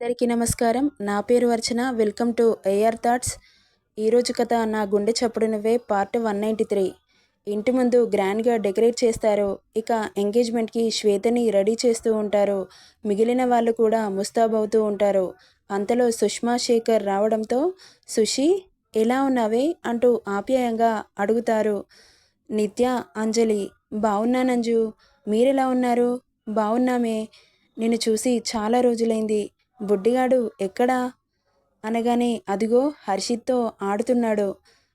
అందరికీ నమస్కారం. నా పేరు Archana. Welcome to AR thoughts ఈరోజు కథ నా గుండె చప్పుడు నువ్వే పార్ట్ వన్ నైంటీ త్రీ. ఇంటి ముందు గ్రాండ్గా డెకరేట్ చేస్తారు. ఇక ఎంగేజ్మెంట్కి శ్వేతని రెడీ చేస్తూ ఉంటారు. మిగిలిన వాళ్ళు కూడా ముస్తాబవుతూ ఉంటారు. అంతలో సుష్మా శేఖర్ రావడంతో సుషి ఎలా ఉన్నావే? అంటూ ఆప్యాయంగా అడుగుతారు. నిత్య అంజలి బాగున్నానంజు మీరెలా ఉన్నారు? బాగున్నామే. నిన్ను చూసి చాలా రోజులైంది. బుడ్డిగాడు ఎక్కడా? అనగానే అదిగో హర్షిత్తో ఆడుతున్నాడు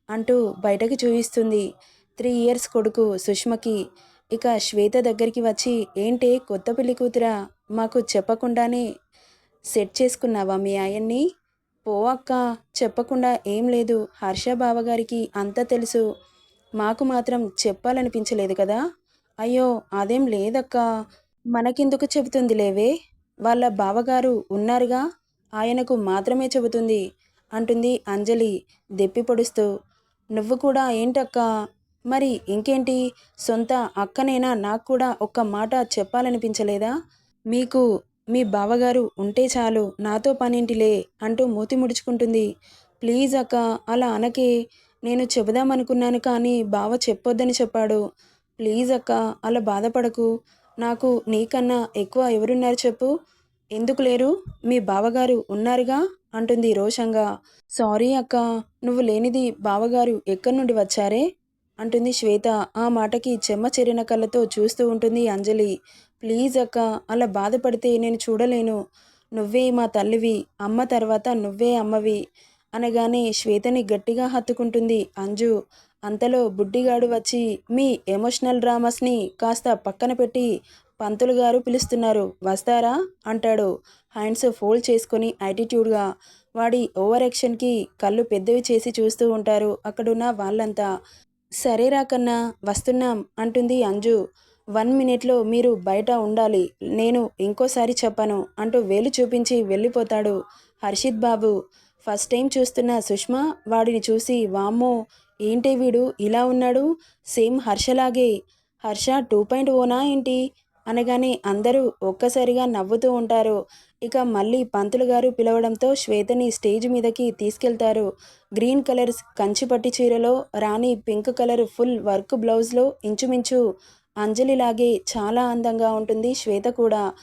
అంటూ బయటకు చూయిస్తుంది త్రీ ఇయర్స్ కొడుకు సుష్మకి. ఇక శ్వేత దగ్గరికి వచ్చి ఏంటి కొత్త పెళ్ళి కూతురా? మాకు చెప్పకుండానే సెట్ చేసుకున్నావా మీ ఆయన్ని? పో అక్క చెప్పకుండా ఏం లేదు. హర్ష బావగారికి అంతా తెలుసు. మాకు మాత్రం చెప్పాలనిపించలేదు కదా? అయ్యో అదేం లేదక్క. మనకెందుకు చెబుతుంది లేవే వాళ్ళ బావగారు ఉన్నారుగా? ఆయనకు మాత్రమే చెబుతుంది అంటుంది అంజలి దెప్పి పొడుస్తూ. నువ్వు కూడా ఏంటక్క? మరి ఇంకేంటి? సొంత అక్కనైనా? నాకు కూడా ఒక్క మాట చెప్పాలనిపించలేదా? మీకు మీ బావగారు ఉంటే చాలు నాతో పనేంటిలే అంటూ మూతి ముడుచుకుంటుంది. ప్లీజ్ అక్క అలా అనకే. నేను చెబుదామనుకున్నాను కానీ బావ చెప్పొద్దని చెప్పాడు. ప్లీజ్ అక్క అలా బాధపడకు. నాకు నీకన్నా ఎక్కువ ఎవరున్నారు చెప్పు? ఎందుకు లేరు? మీ బావగారు ఉన్నారుగా? అంటుంది రోషంగా. సారీ అక్క నువ్వు లేనిది బావగారు ఎక్కడి నుండి వచ్చారే? అంటుంది శ్వేత. ఆ మాటకి చెమ్మ చెరిన కళ్ళతో చూస్తూ ఉంటుంది అంజలి. ప్లీజ్ అక్క అలా బాధపడితే నేను చూడలేను. నువ్వే మా తల్లివి అమ్మ తర్వాత నువ్వే అమ్మవి అనగానే శ్వేతని గట్టిగా హత్తుకుంటుంది అంజు. అంతలో బుడ్డిగాడు వచ్చి మీ ఎమోషనల్ డ్రామాస్ని కాస్త పక్కన పెట్టి పంతులు గారు పిలుస్తున్నారు వస్తారా? అంటాడు. హ్యాండ్స్ ఫోల్డ్ చేసుకొని యాటిట్యూడ్గా వాడి ఓవర్ యాక్షన్కి కళ్ళు పెద్దవి చేసి చూస్తూ ఉంటారు అక్కడున్న వాళ్ళంతా. సరే రాకన్నా వస్తున్నాం అంటుంది అంజు. వన్ మినిట్లో మీరు బయట ఉండాలి నేను ఇంకోసారి చెప్పను అంటూ వేలు చూపించి వెళ్ళిపోతాడు హర్షిత్ బాబు. ఫస్ట్ టైం చూస్తున్న సుష్మా వాడిని చూసి వామ్మో ఏంటి వీడు? ఇలా ఉన్నాడు? సేమ్ హర్షలాగే. హర్ష టూ పాయింట్ ఓనా ఏంటి? అనగానే అందరూ ఒక్కసారిగా నవ్వుతూ ఉంటారు. ఇక మళ్ళీ పంతులు గారు పిలవడంతో శ్వేతని స్టేజ్ మీదకి తీసుకెళ్తారు. గ్రీన్ కలర్ కంచిపట్టి చీరలో Rani pink colour full work బ్లౌజ్లో ఇంచుమించు అంజలిలాగే చాలా అందంగా ఉంటుంది శ్వేత కూడా.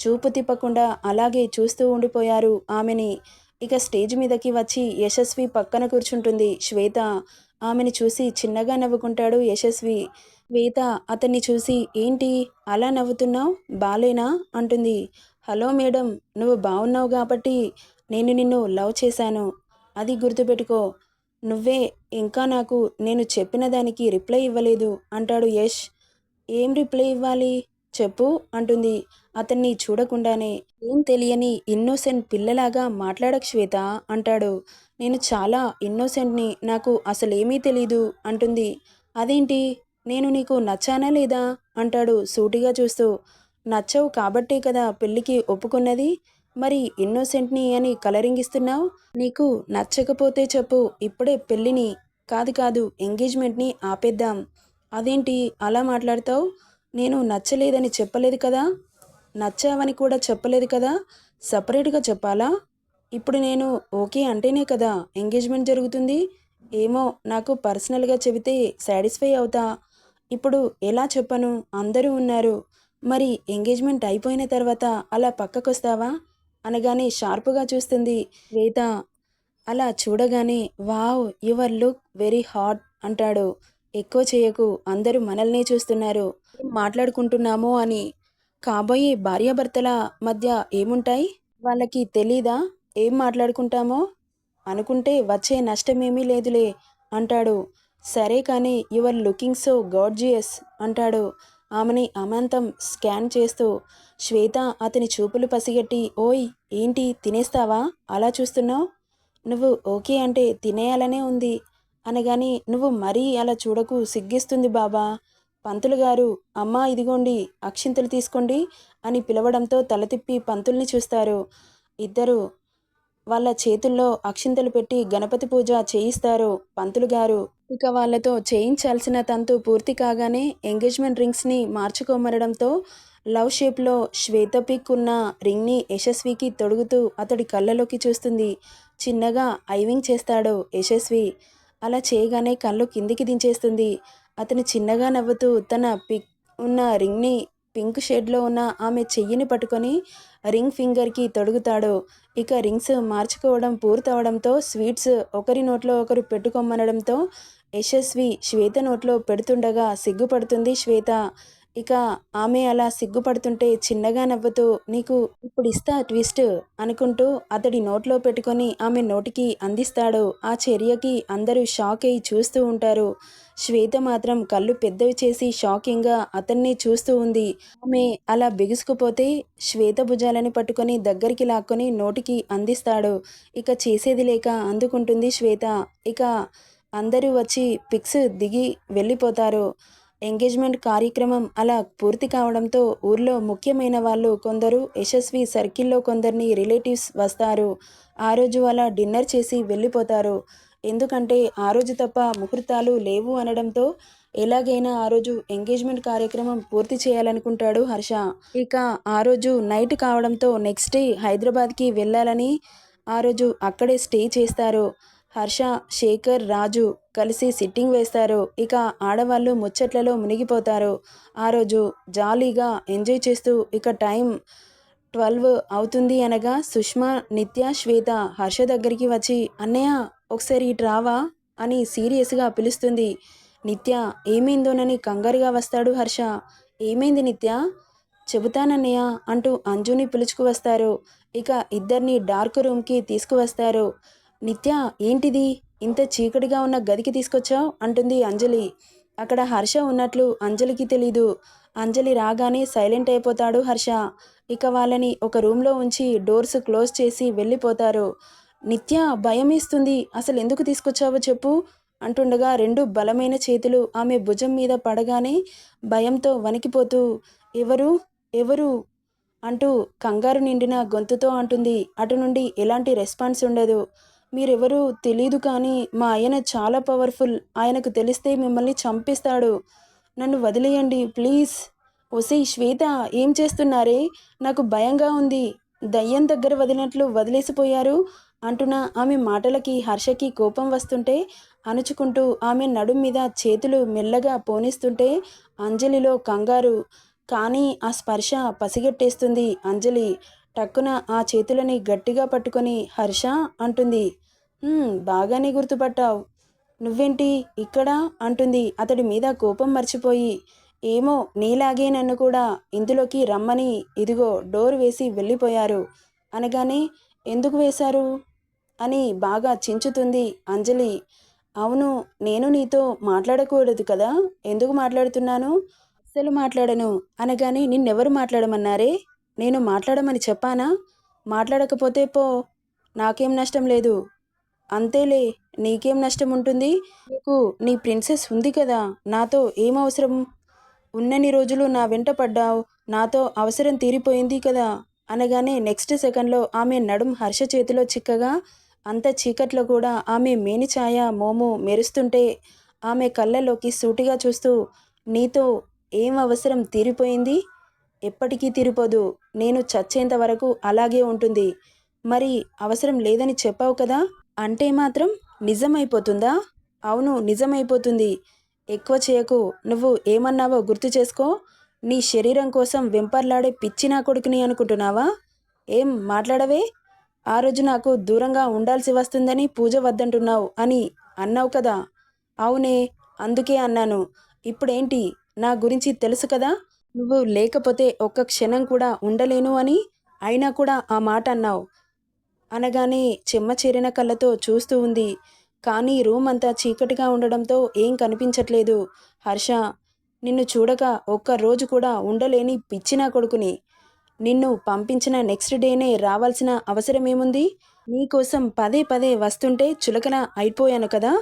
చూపు తిప్పకుండా అలాగే చూస్తూ ఉండిపోయారు ఆమెని. ఇక స్టేజ్ మీదకి వచ్చి యశస్వి పక్కన కూర్చుంటుంది శ్వేత. ఆమెను చూసి చిన్నగా నవ్వుకుంటాడు యశస్వి. వేత అతన్ని చూసి ఏంటి అలా నవ్వుతున్నావు? బాలేనా? అంటుంది. హలో మేడం నువ్వు బాగున్నావు కాబట్టి నేను నిన్ను లవ్ చేశాను. అది గుర్తుపెట్టుకో. నువ్వే ఇంకా నాకు నేను చెప్పిన దానికి రిప్లై ఇవ్వలేదు అంటాడు యష్. ఏం రిప్లై ఇవ్వాలి? చెప్పు అంటుంది. అతన్ని చూడకుండానే ఏం తెలియని ఇన్నోసెంట్ పిల్లలాగా మాట్లాడక శ్వేత అంటాడు. నేను చాలా ఇన్నోసెంట్ని నాకు అసలేమీ తెలీదు అంటుంది. అదేంటి? నేను నీకు నచ్చానా లేదా? అంటాడు సూటిగా చూస్తూ. నచ్చవు కాబట్టే కదా పెళ్ళికి ఒప్పుకున్నది? మరి ఇన్నోసెంట్ని అని కలరింగ్ ఇస్తున్నావు? నీకు నచ్చకపోతే చెప్పు ఇప్పుడే పెళ్ళిని కాదు కాదు ఎంగేజ్మెంట్ని ఆపేద్దాం. అదేంటి? అలా మాట్లాడతావు? నేను నచ్చలేదని చెప్పలేదు కదా? నచ్చావని కూడా చెప్పలేదు కదా? సపరేట్గా చెప్పాలా? ఇప్పుడు నేను ఓకే అంటేనే కదా ఎంగేజ్మెంట్ జరుగుతుంది. ఏమో నాకు పర్సనల్గా చెబితే సాటిస్ఫై అవుతా. ఇప్పుడు ఎలా చెప్పను? అందరూ ఉన్నారు. మరి ఎంగేజ్మెంట్ అయిపోయిన తర్వాత అలా పక్కకొస్తావా? అనగానే షార్ప్గా చూస్తుంది. వేద అలా చూడగానే wow your look very hot అంటాడు. ఎక్కువ చేయకు అందరూ మనల్నే చూస్తున్నారు. మాట్లాడుకుంటున్నామో అని. కాబోయే భార్యాభర్తల మధ్య ఏముంటాయి? వాళ్ళకి తెలీదా? ఏం మాట్లాడుకుంటామో? అనుకుంటే వచ్చే నష్టమేమీ లేదులే అంటాడు. సరే కానీ యువర్ లుకింగ్ సో గాడ్జియస్ అంటాడు. ఆమెని అమాంతం స్కాన్ చేస్తూ. శ్వేత అతని చూపులు పసిగట్టి ఓయ్ ఏంటి తినేస్తావా? అలా చూస్తున్నావు? నువ్వు ఓకే అంటే తినేయాలనే ఉంది. అనగాని నువ్వు మరీ అలా చూడకు సిగ్గిస్తుంది బాబా. పంతులు గారు అమ్మా ఇదిగోండి అక్షింతలు తీసుకోండి అని పిలవడంతో తల తిప్పి పంతుల్ని చూస్తారు. ఇద్దరు వాళ్ళ చేతుల్లో అక్షింతలు పెట్టి గణపతి పూజ చేయిస్తారు పంతులు గారు. ఇక వాళ్ళతో చేయించాల్సిన తంతు పూర్తి కాగానే ఎంగేజ్మెంట్ రింగ్స్ని మార్చుకోమనడంతో లవ్ షేప్లో శ్వేత పిక్ ఉన్న రింగ్ని యశస్వికి తొడుగుతూ అతడి కళ్ళలోకి చూస్తుంది. చిన్నగా ఐవింగ్ చేస్తాడు యశస్వి. అలా చేయగానే కళ్ళు కిందికి దించేస్తుంది. అతను చిన్నగా నవ్వుతూ తన పిక్ ఉన్న రింగ్ని పింక్ షేడ్లో ఉన్న ఆమె చెయ్యిని పట్టుకొని రింగ్ ఫింగర్కి తొడుగుతాడు. ఇక రింగ్స్ మార్చుకోవడం పూర్తవడంతో స్వీట్స్ ఒకరి నోట్లో ఒకరు పెట్టుకోమనడంతో యశస్వి శ్వేత నోట్లో పెడుతుండగా సిగ్గుపడుతుంది శ్వేత. ఇక ఆమె అలా సిగ్గుపడుతుంటే చిన్నగా నవ్వుతూ నీకు ఇప్పుడు ఇస్తా ట్విస్ట్ అనుకుంటూ అతడి నోట్లో పెట్టుకొని ఆమె నోటికి అందిస్తాడు. ఆ చర్యకి అందరూ షాక్ అయి చూస్తూ ఉంటారు. శ్వేత మాత్రం కళ్ళు పెద్దవి చేసి షాకింగ్గా అతన్ని చూస్తూ ఉంది. ఆమె అలా బిగుసుకుపోతే శ్వేత భుజాలని పట్టుకొని దగ్గరికి లాక్కొని నోటికి అందిస్తాడు. ఇక చేసేది లేక అందుకుంటుంది శ్వేత. ఇక అందరూ వచ్చి పిక్స్ దిగి వెళ్ళిపోతారు. ఎంగేజ్మెంట్ కార్యక్రమం అలా పూర్తి కావడంతో ఊర్లో ముఖ్యమైన వాళ్ళు కొందరు యశస్వి సర్కిల్లో కొందరిని రిలేటివ్స్ వస్తారు. ఆ రోజు అలా డిన్నర్ చేసి వెళ్ళిపోతారు. ఎందుకంటే ఆ రోజు తప్ప ముహూర్తాలు లేవు అనడంతో ఎలాగైనా ఆ రోజు ఎంగేజ్మెంట్ కార్యక్రమం పూర్తి చేయాలనుకుంటాడు హర్ష. ఇక ఆ రోజు నైట్ కావడంతో నెక్స్ట్ డే హైదరాబాద్కి వెళ్ళాలని ఆ రోజు అక్కడే స్టే చేస్తారు. హర్ష శేఖర్ రాజు కలిసి సిట్టింగ్ వేస్తారు. ఇక ఆడవాళ్ళు ముచ్చట్లలో మునిగిపోతారు. ఆ రోజు జాలీగా ఎంజాయ్ చేస్తూ ఇక టైం ట్వెల్వ్ అవుతుంది అనగా సుష్మా నిత్య శ్వేత హర్ష దగ్గరికి వచ్చి అన్నయ్య ఒకసారి ఇటు రావా? అని సీరియస్గా పిలుస్తుంది. నిత్య ఏమైందోనని కంగారుగా వస్తాడు హర్ష. ఏమైంది నిత్య? చెబుతానన్నయ్య అంటూ అంజుని పిలుచుకు వస్తారు. ఇక ఇద్దరిని డార్క్ రూమ్కి తీసుకువస్తారు. నిత్య ఏంటిది? ఇంత చీకటిగా ఉన్న గదికి తీసుకొచ్చావు? అంటుంది అంజలి. అక్కడ హర్ష ఉన్నట్లు అంజలికి తెలీదు. అంజలి రాగానే సైలెంట్ అయిపోతాడు హర్ష. ఇక వాళ్ళని ఒక రూమ్లో ఉంచి డోర్స్ క్లోజ్ చేసి వెళ్ళిపోతారు. నిత్య భయం వేస్తుంది. అసలు ఎందుకు తీసుకొచ్చావో చెప్పు అంటుండగా రెండు బలమైన చేతులు ఆమె భుజం మీద పడగానే భయంతో వణికిపోతూ ఎవరు? ఎవరు? అంటూ కంగారు నిండిన గొంతుతో అంటుంది. అటు నుండి ఎలాంటి రెస్పాన్స్ ఉండదు. మీరెవరూ తెలీదు కానీ మా ఆయన చాలా పవర్ఫుల్. ఆయనకు తెలిస్తే మిమ్మల్ని చంపేస్తాడు. నన్ను వదిలేయండి ప్లీజ్. ఒసే శ్వేత ఏం చేస్తున్నారే? నాకు భయంగా ఉంది. దయ్యం దగ్గర వదిలినట్లు వదిలేసిపోయారు అంటున్న ఆమె మాటలకి హర్షకి కోపం వస్తుంటే అణుచుకుంటూ ఆమె నడుం మీద చేతులు మెల్లగా పోనిస్తుంటే అంజలిలో కంగారు. కానీ ఆ స్పర్శ పసిగట్టేస్తుంది అంజలి. టక్కున ఆ చేతులని గట్టిగా పట్టుకొని హర్ష అంటుంది. బాగానే గుర్తుపట్టావు. నువ్వేంటి ఇక్కడ? అంటుంది. అతడి మీద కోపం మర్చిపోయి. ఏమో నీలాగే నన్ను కూడా ఇందులోకి రమ్మని ఇదిగో డోర్ వేసి వెళ్ళిపోయారు. అనగానే ఎందుకు వేశారు? అని బాగా చించుతుంది అంజలి. అవును నేను నీతో మాట్లాడకూడదు కదా? ఎందుకు మాట్లాడుతున్నాను? అసలు మాట్లాడను. అనగానే నిన్నెవరు మాట్లాడమన్నారే? నేను మాట్లాడమని చెప్పానా? మాట్లాడకపోతే పో. నాకేం నష్టం లేదు. అంతేలే నీకేం నష్టం ఉంటుంది నీకు నీ ప్రిన్సెస్ ఉంది కదా నాతో ఏం అవసరం? ఉన్నన్ని రోజులు నా వెంట పడ్డావు నాతో అవసరం తీరిపోయింది కదా అనగానే నెక్స్ట్ సెకండ్లో ఆమె నడుం హర్ష చేతిలో చిక్కగా అంత చీకట్లో కూడా ఆమె మేనిఛాయ మోము మెరుస్తుంటే ఆమె కళ్ళలోకి సూటిగా చూస్తూ నీతో ఏం అవసరం తీరిపోయింది? ఎప్పటికీ తీరిపోదు. నేను చచ్చేంత వరకు అలాగే ఉంటుంది. మరి అవసరం లేదని చెప్పావు కదా? అంటే మాత్రం నిజమైపోతుందా? అవును నిజమైపోతుంది. ఎక్కువ చేయకు. నువ్వు ఏమన్నావో గుర్తు చేసుకో. నీ శరీరం కోసం వెంపర్లాడే పిచ్చినా కొడుకుని అనుకుంటున్నావా? ఏం మాట్లాడవే? ఆ రోజు నాకు దూరంగా ఉండాల్సి వస్తుందని పూజ వద్దంటున్నావు అని అన్నావు కదా? అవునే అందుకే అన్నాను. ఇప్పుడేంటి? నా గురించి తెలుసు కదా? నువ్వు లేకపోతే ఒక్క క్షణం కూడా ఉండలేను అని అయినా కూడా ఆ మాట అన్నావు. అనగానే చెమ్మ చేరిన కళ్ళతో చూస్తూ ఉంది. కానీ రూమ్ అంతా చీకటిగా ఉండడంతో ఏం కనిపించట్లేదు. హర్ష నిన్ను చూడక ఒక్క రోజు కూడా ఉండలేని పిచ్చినా కొడుకుని. నిన్ను పంపించిన నెక్స్ట్ డేనే రావాల్సిన అవసరమేముంది? నీకోసం పదే పదే వస్తుంటే చులకన అయిపోయాను కదా?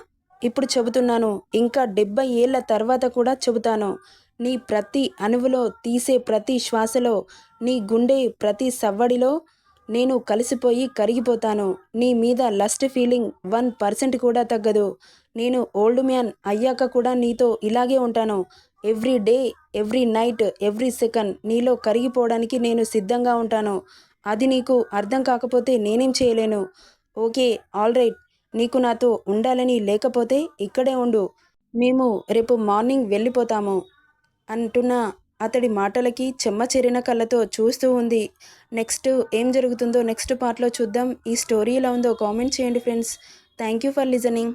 ఇప్పుడు చెబుతున్నాను. ఇంకా డెబ్బై ఏళ్ళ తర్వాత కూడా చెబుతాను. నీ ప్రతి అణువులో తీసే ప్రతి శ్వాసలో నీ గుండె ప్రతి సవ్వడిలో నేను కలిసిపోయి కరిగిపోతాను. నీ మీద లస్ట్ ఫీలింగ్ వన్ పర్సెంట్ కూడా తగ్గదు. నేను ఓల్డ్ మ్యాన్ అయ్యాక కూడా నీతో ఇలాగే ఉంటాను. Every day every night every second నీలో కరిగిపోవడానికి నేను సిద్ధంగా ఉంటాను. అది నీకు అర్థం కాకపోతే నేనేం చేయలేను. Okay all right. నీకు నాతో ఉండాలని లేకపోతే ఇక్కడే ఉండు. మేము రేపు మార్నింగ్ వెళ్ళిపోతాము. అంటున్న అతడి మాటలకి చెమ్మ చెరిన కళ్ళతో చూస్తూ ఉంది. నెక్స్ట్ ఏం జరుగుతుందో నెక్స్ట్ పార్ట్లో చూద్దాం. ఈ స్టోరీ ఎలా ఉందో కామెంట్ చేయండి friends. Thank you for listening.